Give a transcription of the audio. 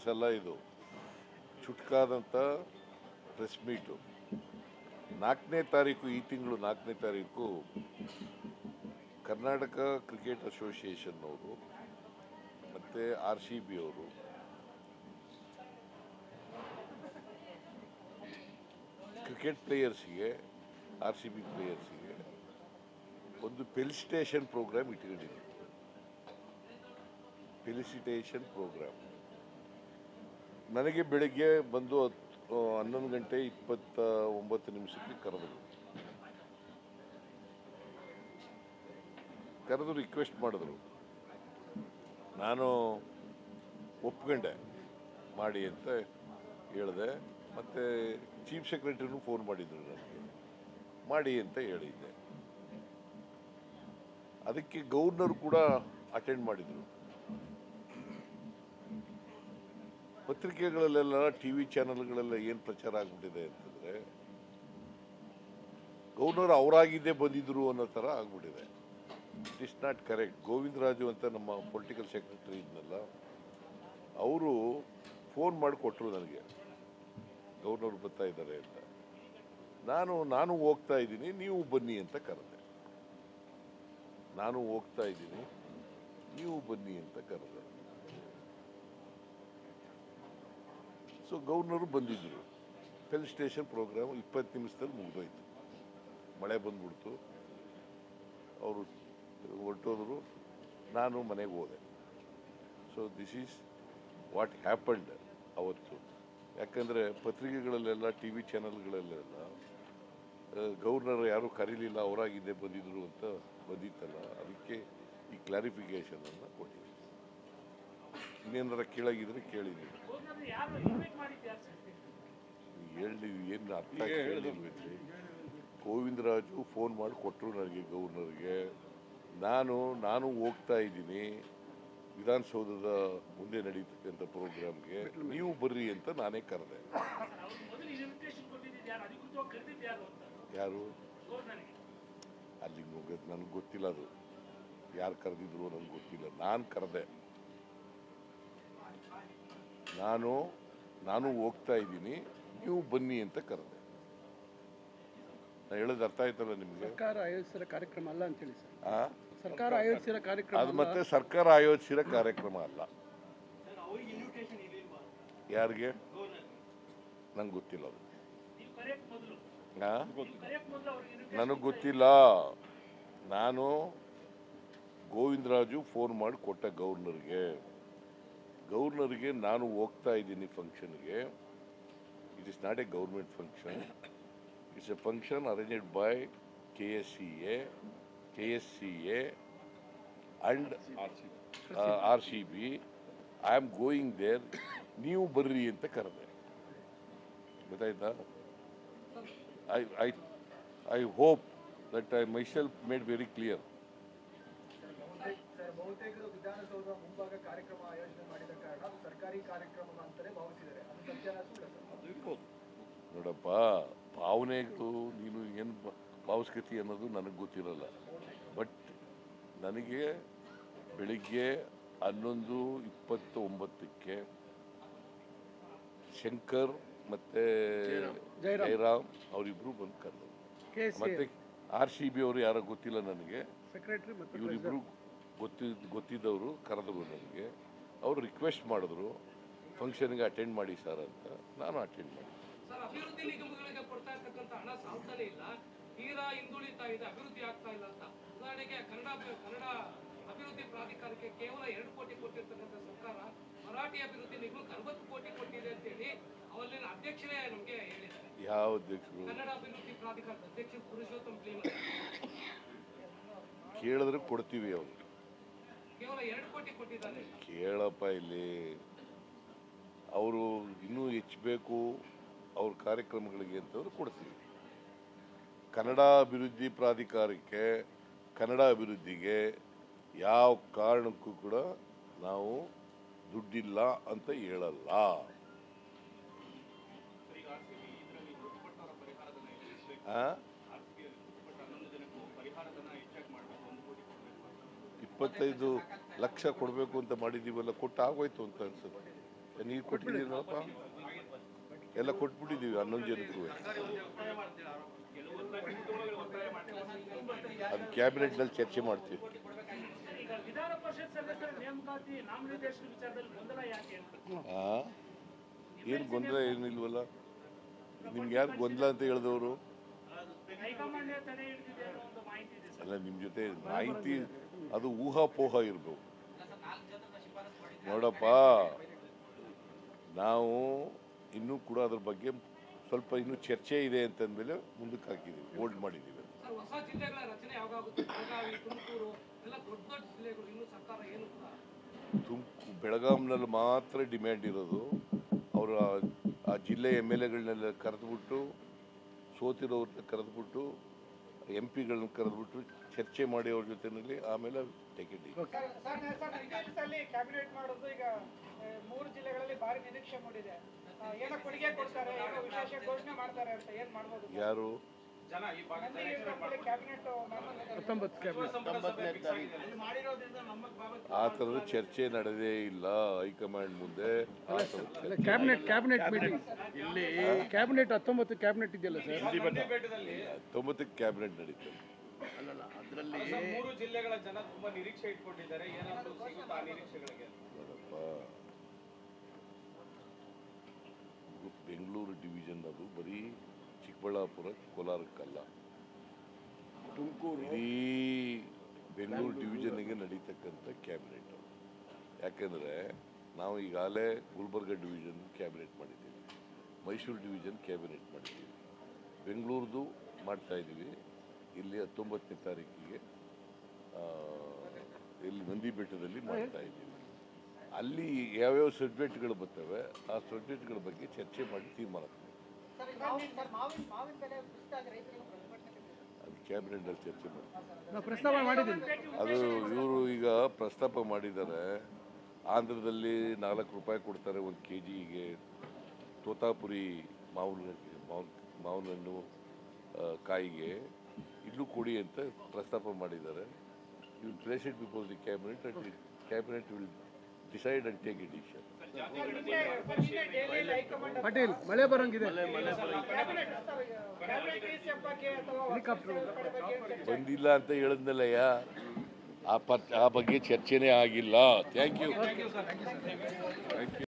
Conference ಅಲ್ಲ ಇದು. ಚುಟ್ಕಾದಂಥ press meet ನಾಲ್ಕನೇ ತಾರೀಕು ಈ ತಿಂಗಳು ನಾಲ್ಕನೇ ತಾರೀಕು ಕರ್ನಾಟಕ ಕ್ರಿಕೆಟ್ ಅಸೋಸಿಯೇಷನ್ನವರು ಮತ್ತು ಆರ್ ಸಿ ಬಿ ಅವರು. ಕ್ರಿಕೆಟ್ ಪ್ಲೇಯರ್ಸಿಗೆ ಆರ್ ಸಿ ಬಿ ಪ್ಲೇಯರ್ಸಿಗೆ ಒಂದು ಫೆಲಿಸಿಟೇಷನ್ ಪ್ರೋಗ್ರಾಮ್ ಇಟ್ಕೊಂಡಿದ್ದೀವಿ ಫೆಲಿಸಿಟೇಷನ್ ಪ್ರೋಗ್ರಾಮ್ ನನಗೆ ಬೆಳಗ್ಗೆ ಬಂದು ಹತ್ತು, ಹನ್ನೊಂದು ಗಂಟೆ ಇಪ್ಪತ್ತ ಒಂಬತ್ತು ನಿಮಿಷಕ್ಕೆ ಕರೆದರು. ಕರೆದು ರಿಕ್ವೆಸ್ಟ್ ಮಾಡಿದ್ರು. ನಾನು ಒಪ್ಕೊಂಡೆ, ಮಾಡಿ ಅಂತ ಹೇಳಿದೆ. ಮತ್ತು ಚೀಫ್ ಸೆಕ್ರೆಟರಿನೂ ಫೋನ್ ಮಾಡಿದ್ರು ನನಗೆ. ಮಾಡಿ ಅಂತ ಹೇಳಿದ್ದೆ. ಅದಕ್ಕೆ ಗೌರ್ನರ್ ಕೂಡ ಅಟೆಂಡ್ ಮಾಡಿದರು. ಪತ್ರಿಕೆಗಳಲ್ಲೆಲ್ಲ ಟಿ ವಿ ಚಾನಲ್ಗಳೆಲ್ಲ ಏನು ಪ್ರಚಾರ ಆಗ್ಬಿಟ್ಟಿದೆ ಅಂತಂದರೆ, ಗೌರ್ನರ್ ಅವರಾಗಿದ್ದೇ ಬಂದಿದ್ರು ಅನ್ನೋ ಥರ ಆಗ್ಬಿಟ್ಟಿದೆ. It is not correct Govindaraju ಅಂತ ನಮ್ಮ ಪೊಲಿಟಿಕಲ್ ಸೆಕ್ರೆಟರಿ ಇದ್ನಲ್ಲ, ಅವರು ಫೋನ್ ಮಾಡಿಕೊಟ್ರು ನನಗೆ. ಗೌರ್ನರ್ ಬರ್ತಾ ಇದ್ದಾರೆ ಅಂತ. ನಾನು ನಾನು ಹೋಗ್ತಾ ಇದ್ದೀನಿ, ನೀವು ಬನ್ನಿ ಅಂತ ಕರೆದೆ. ನಾನು ಹೋಗ್ತಾ ಇದ್ದೀನಿ, ನೀವು ಬನ್ನಿ ಅಂತ ಕರೆದೆ. ಸೊ ಗವರ್ನರು ಬಂದಿದ್ದರು ಫೆಲಿಸ್ಟೇಷನ್ ಪ್ರೋಗ್ರಾಮ್ ಇಪ್ಪತ್ತು ನಿಮಿಷದಲ್ಲಿ ಮುಗಿದೋಯ್ತು. ಮಳೆ ಬಂದ್ಬಿಡ್ತು. ಅವರು ಹೊರಟೋದ್ರು. ನಾನು ಮನೆಗೆ ಹೋದೆ. So this is what happened ಅವತ್ತು. ಯಾಕಂದರೆ ಪತ್ರಿಕೆಗಳಲ್ಲೆಲ್ಲ ಟಿ ವಿ ಚಾನಲ್ಗಳಲ್ಲೆಲ್ಲ ಗೌರ್ನರ್ ಯಾರೂ ಕರೀಲಿಲ್ಲ, ಅವರಾಗಿದ್ದೆ ಬಂದಿದ್ರು ಅಂತ ಬಂದಿತ್ತಲ್ಲ. ಅದಕ್ಕೆ ಈ ಕ್ಲಾರಿಫಿಕೇಷನನ್ನು ಕೊಟ್ಟಿದ್ದೀನಿ ಇನ್ನೇನಾರ ಕೇಳಾಗಿದ್ರೆ ಕೇಳಿದ್ದೀನಿ ಹೇಳಿ ಏನು ಅರ್ಥ ಕೇಳಿದ್ವಿ ಗೋವಿಂದರಾಜು ಫೋನ್ ಮಾಡಿ ಕೊಟ್ಟರು ನನಗೆ ಗವರ್ನರ್ಗೆ ನಾನು ನಾನು ಹೋಗ್ತಾ ಇದ್ದೀನಿ. ವಿಧಾನಸೌಧದ ಮುಂದೆ ನಡೀತಕ್ಕಂಥ ಪ್ರೋಗ್ರಾಮ್ಗೆ. ನೀವು ಬರ್ರಿ ಅಂತ ನಾನೇ ಕರೆದೆ. ಯಾರು? ಅಲ್ಲಿಗೆ ಹೋಗೋದು ನನಗೆ ಗೊತ್ತಿಲ್ಲ ಅದು. ಯಾರು ಕರೆದಿದ್ರು ನನಗೆ ಗೊತ್ತಿಲ್ಲ. ನಾನು ಕರೆದೆ. ನಾನು ನಾನು ಹೋಗ್ತಾ ಇದ್ದೀನಿ ನೀವು ಬನ್ನಿ ಅಂತ ಕರೆದೆ. ನಾನು ಹೇಳೋದು ಅರ್ಥ ಆಯ್ತಲ್ಲ ನಿಮಗೆ? ಸರ್ಕಾರ ಆಯೋಜಿಸಿರೋ ಕಾರ್ಯಕ್ರಮ ಅಲ್ಲ ಅಂತೇಳಿ ಸರ್. ಆ? ಸರ್ಕಾರ ಆಯೋಜಿಸಿರೋ ಕಾರ್ಯಕ್ರಮ ಅದು ಅಲ್ಲ. ಮತ್ತೆ ಸರ್ಕಾರ ಆಯೋಜಿಸಿರೋ ಕಾರ್ಯಕ್ರಮ ಅಲ್ಲ. ಯಾರಿಗೆ? ನಂಗೆ ಗೊತ್ತಿಲ್ಲ ಅದು. ಆ? ನನಗೆ ಗೊತ್ತಿಲ್ಲ. ನಾನು ಗೋವಿಂದರಾಜು ಫೋನ್ ಮಾಡಿ ಕೊಟ್ಟ ಗವರ್ನರ್ಗೆ ಗವರ್ನರ್ಗೆ ನಾನು ಹೋಗ್ತಾ ಇದ್ದೀನಿ ಫಂಕ್ಷನ್ಗೆ. It is not a government function it's a function arranged by K S C A K S C A and R C B I am going there ನೀವು ಬರ್ರಿ ಅಂತ ಕರೆದೆ. ಗೊತ್ತಾಯ್ತಾ? I I I hope that I myself made very clear sir ಬಹುತೇಕರು ವಿಧಾನಸೌಧ ಮುಂಭಾಗ ಕಾರ್ಯಕ್ರಮ ಆಯೋಜನೆ ಮಾಡಿದ ಕಾರಣ ಅದು ಸರ್ಕಾರಿ ಕಾರ್ಯಕ್ರಮ ಅಂತಲೇ ಭಾವಿಸಿದ್ದಾರೆ. ಅದು ಸತ್ಯನ ಸುಳ್ಳ ಸರ್. ನೋಡಪ್ಪ ಭಾವನೆಗಳು ನೀನು ಏನು ಭಾವಸ್ಕೃತಿ ಅನ್ನೋದು ನನಗೆ ಗೊತ್ತಿರಲ್ಲ. ಬಟ್ ನನಗೆ ಬೆಳಿಗ್ಗೆ ಹನ್ನೊಂದು ಇಪ್ಪತ್ತು ಒಂಬತ್ತಕ್ಕೆ ಶಂಕರ್ ಮತ್ತೆ ಜಯರಾಮ್. ಅವರಿಬ್ರು ಅವರಿಬ್ಬರು ಬಂದು ಕರೆದರು ಮತ್ತೆ ಆರ್ ಸಿ ಬಿ ಅವರು ಯಾರೋ ಗೊತ್ತಿಲ್ಲ ನನಗೆ. ಸೆಕ್ರೆಟರಿ ಮತ್ತು ಇವರಿಬ್ಬರು ಗೊತ್ತಿದ್ದ ಗೊತ್ತಿದ್ದವರು ಕರೆದರು ನನಗೆ ಅವರು ರಿಕ್ವೆಸ್ಟ್ ಮಾಡಿದ್ರು ಫಂಕ್ಷನ್ಗೆ ಅಟೆಂಡ್ ಮಾಡಿ ಸರ್ ಅಂತ ನಾನು ಅಟೆಂಡ್ ಮಾಡಿ ಸರ್ ಅಭಿವೃದ್ಧಿ ನಿಗಮಗಳಿಗೆ ಕೊಡ್ತಾ ಇರ್ತಕ್ಕಂಥ ಹಣ ಸಾಲ್ತಾನೆ ಇಲ್ಲ. ತೀರಾ ಹಿಂದುಳಿತಾ ಇದೆ ಅಭಿವೃದ್ಧಿ ಆಗ್ತಾ ಇಲ್ಲ ಅಂತ. ಉದಾಹರಣೆಗೆ ಕನ್ನಡ ಕನ್ನಡ ಅಭಿವೃದ್ಧಿ ಪ್ರಾಧಿಕಾರಕ್ಕೆ ಕೇವಲ ಎರಡು ಕೋಟಿ ಕೊಟ್ಟಿರ್ತಕ್ಕಂಥ ಸರ್ಕಾರ ಮರಾಠಿ ಅಭಿವೃದ್ಧಿ ನಿಗಮಕ್ಕೆ ಅರವತ್ತು ಕೋಟಿ ಕೊಟ್ಟಿದೆ ಅವಲ್ಲಿನ ಅಧ್ಯಕ್ಷರೇ ನಮಗೆ ಹೇಳಿದ್ದಾರೆ. ಯಾವ ಅಧ್ಯಕ್ಷರು? ಕನ್ನಡ ಅಭಿವೃದ್ಧಿ ಪ್ರಾಧಿಕಾರದ ಅಧ್ಯಕ್ಷ ಪುರುಷೋತ್ತಮ್ ಕೇಳಿದ್ರೆ ಕೊಡ್ತೀವಿ ಅವರು ಕೇವಲ ಎರಡು ಕೋಟಿ ಕೊಟ್ಟಿದ್ದಾರೆ ಕೇಳಪ್ಪ ಇಲ್ಲಿ. ಅವರು ಇನ್ನೂ ಹೆಚ್ಚಬೇಕು. ಅವ್ರ ಕಾರ್ಯಕ್ರಮಗಳಿಗೆ ಅಂತಂದ್ರೆ ಕೊಡ್ತೀವಿ. ಕನ್ನಡ ಅಭಿವೃದ್ಧಿ ಪ್ರಾಧಿಕಾರಕ್ಕೆ ಕನ್ನಡ ಅಭಿವೃದ್ಧಿಗೆ ಯಾವ ಕಾರಣಕ್ಕೂ ಕೂಡ ನಾವು ದುಡ್ಡಿಲ್ಲ ಅಂತ ಹೇಳಲ್ಲ. ಆ? ಇಪ್ಪತ್ತೈದು ಲಕ್ಷ ಕೊಡಬೇಕು ಅಂತ ಮಾಡಿದ್ದೀವಲ್ಲ ಕೊಟ್ಟು ಆಗೋಯ್ತು ಅಂತ ಅನ್ಸುತ್ತೆ. ನೀರು ಕೊಟ್ಟಿದ್ದೀರಪ್ಪ? ಎಲ್ಲ ಕೊಟ್ಬಿಟ್ಟಿದ್ದೀವಿ, ಹನ್ನೊಂದು ಜನಕ್ಕೂ. ಅದು ಕ್ಯಾಬಿನೆಟ್ನಲ್ಲಿ ಚರ್ಚೆ ಮಾಡ್ತೀವಿ? ಏನು ಗೊಂದಲ ಏನಿಲ್ವಲ್ಲ? ನಿಮ್ಗೆ ಯಾರು ಗೊಂದಲ ಅಂತ ಹೇಳಿದವರು? ಅಲ್ಲ ನಿಮ್ಮ ಜೊತೆ ಮಾಹಿತಿ ಅದು ಊಹಾಪೋಹ ಇರಬೇಕು. ನೋಡಪ್ಪ ನಾವು ಇನ್ನೂ ಕೂಡ ಅದ್ರ ಬಗ್ಗೆ ಸ್ವಲ್ಪ ಇನ್ನೂ ಚರ್ಚೆ ಇದೆ ಅಂತಂದ್ಮೇಲೆ ಮುಂದಕ್ಕೆ ಹಾಕಿದ್ದೀವಿ ಹೋಲ್ಡ್ ಮಾಡಿದ್ದೀವಿ. ತುಮಕೂರು ಬೆಳಗಾಂನಲ್ಲಿ ಮಾತ್ರ ಡಿಮ್ಯಾಂಡ್ ಇರೋದು. ಅವರು ಆ ಜಿಲ್ಲೆ ಎಂ ಎಲ್ ಎಗಳನ್ನೆಲ್ಲ ಕರೆದುಬಿಟ್ಟು ಸೋತಿರೋರ್ನ ಕರೆದುಬಿಟ್ಟು ಎಂ ಪಿಗಳನ್ನ ಕರೆದುಬಿಟ್ಟು ಚರ್ಚೆ ಮಾಡಿ ಅವ್ರ ಜೊತೆಯಲ್ಲಿ ಆಮೇಲೆ ಟಿಕೆಟ್ ಸರ್ ಸರ್ ಸರ್ ದಿವಸದಲ್ಲಿ ಕ್ಯಾಬಿನೆಟ್ ಮಾಡೋದು ಈಗ ಮೂರು ಜಿಲ್ಲೆಗಳಲ್ಲಿ ಭಾರಿ ನಿರೀಕ್ಷೆ ಮೂಡಿದೆ. ಆ, ಏನೋ ಕೊಡ್ತಾರೆ ಏನೋ ವಿಶೇಷ ಘೋಷಣೆ ಮಾಡ್ತಾರೆ ಅಂತ ಏನ್ ಮಾಡ್ಬೋದು ಯಾರು? ಹತ್ತೊಂಬತ್ತು ಕ್ಯಾಬಿನೆಟ್ ಆ ಥರದ ಚರ್ಚೆ ನಡೆದೇ ಇಲ್ಲ ಹೈಕಮಾಂಡ್ ಮುಂದೆ. ಕ್ಯಾಬಿನೆಟ್ ಕ್ಯಾಬಿನೆಟ್ ಮೀಟಿಂಗ್ ಇಲ್ಲಿ ಕ್ಯಾಬಿನೆಟ್ ಹತ್ತೊಂಬತ್ತು ಕ್ಯಾಬಿನೆಟ್ ಇದೆಯಲ್ಲ ಸರ್? ಹತ್ತೊಂಬತ್ತಕ್ಕೆ ಕ್ಯಾಬಿನೆಟ್ ನಡೀತದೆ. ಮೂರು ಜಿಲ್ಲೆಗಳ ಜನ ತುಂಬಾ ನಿರೀಕ್ಷೆ ಇಟ್ಕೊಂಡಿದ್ದಾರೆ. ಏನಾದರೂ ಸಿಗುತ್ತಾ ಆ ನಿರೀಕ್ಷೆಗಳಿಗೆ? ಬೆಂಗಳೂರು ಡಿವಿಷನ್ ಅದು ಬರೀ ಚಿಕ್ಕಬಳ್ಳಾಪುರ ಕೋಲಾರಕ್ಕಲ್ಲ. ತುಮಕೂರು ಇಡೀ ಬೆಂಗಳೂರು ಡಿವಿಷನ್ಗೆ ನಡೀತಕ್ಕಂಥ ಕ್ಯಾಬಿನೆಟ್. ಯಾಕೆಂದರೆ ನಾವು ಈಗಾಗಲೇ ಗುಲ್ಬರ್ಗ ಡಿವಿಷನ್ ಕ್ಯಾಬಿನೆಟ್ ಮಾಡಿದ್ದೀವಿ. ಮೈಸೂರು ಡಿವಿಷನ್ ಕ್ಯಾಬಿನೆಟ್ ಮಾಡಿದ್ದೀವಿ. ಬೆಂಗಳೂರದು ಮಾಡ್ತಾ ಇದ್ದೀವಿ. ಇಲ್ಲಿ ಹತ್ತೊಂಬತ್ತನೇ ತಾರೀಕಿಗೆ ಇಲ್ಲಿ ನಂದಿ ಬೆಟ್ಟದಲ್ಲಿ ಮಾಡ್ತಾ ಇದ್ದೀವಿ. ಅಲ್ಲಿ ಯಾವ್ಯಾವ ಸಬ್ಜೆಕ್ಟ್ಗಳು ಬರ್ತವೆ ಆ ಸಬ್ಜೆಕ್ಟ್ಗಳ ಬಗ್ಗೆ ಚರ್ಚೆ ಮಾಡಿ ತೀರ್ಮಾನ ಕ್ಯಾಬಿನೆಟ್ನಲ್ಲಿ ಚರ್ಚೆ ಮಾಡಿದ್ದೀನಿ ಅದು ಇವರು ಈಗ ಪ್ರಸ್ತಾಪ ಮಾಡಿದ್ದಾರೆ. ಆಂಧ್ರದಲ್ಲಿ ನಾಲ್ಕು ರೂಪಾಯಿ ಕೊಡ್ತಾರೆ ಒಂದು ಕೆ ಜಿಗೆ ತೋತಾಪುರಿ ಮಾವಿನ ಮಾವಿನ ಮಾವಿನ ಹಣ್ಣು ಕಾಯಿಗೆ. ಇಲ್ಲೂ ಕೊಡಿ ಅಂತ ಪ್ರಸ್ತಾಪ ಮಾಡಿದ್ದಾರೆ. You place it before the cabinet and cabinet will decide and take a decision Patil ಮಳೆ ಬರಂಗಿದೆ. ಬಂದಿಲ್ಲ ಅಂತ ಹೇಳಿದ್ನಲ್ಲಯ್ಯ. ಆ ಪತ್ ಆ ಬಗ್ಗೆ ಚರ್ಚೆನೇ ಆಗಿಲ್ಲ. Thank you thank you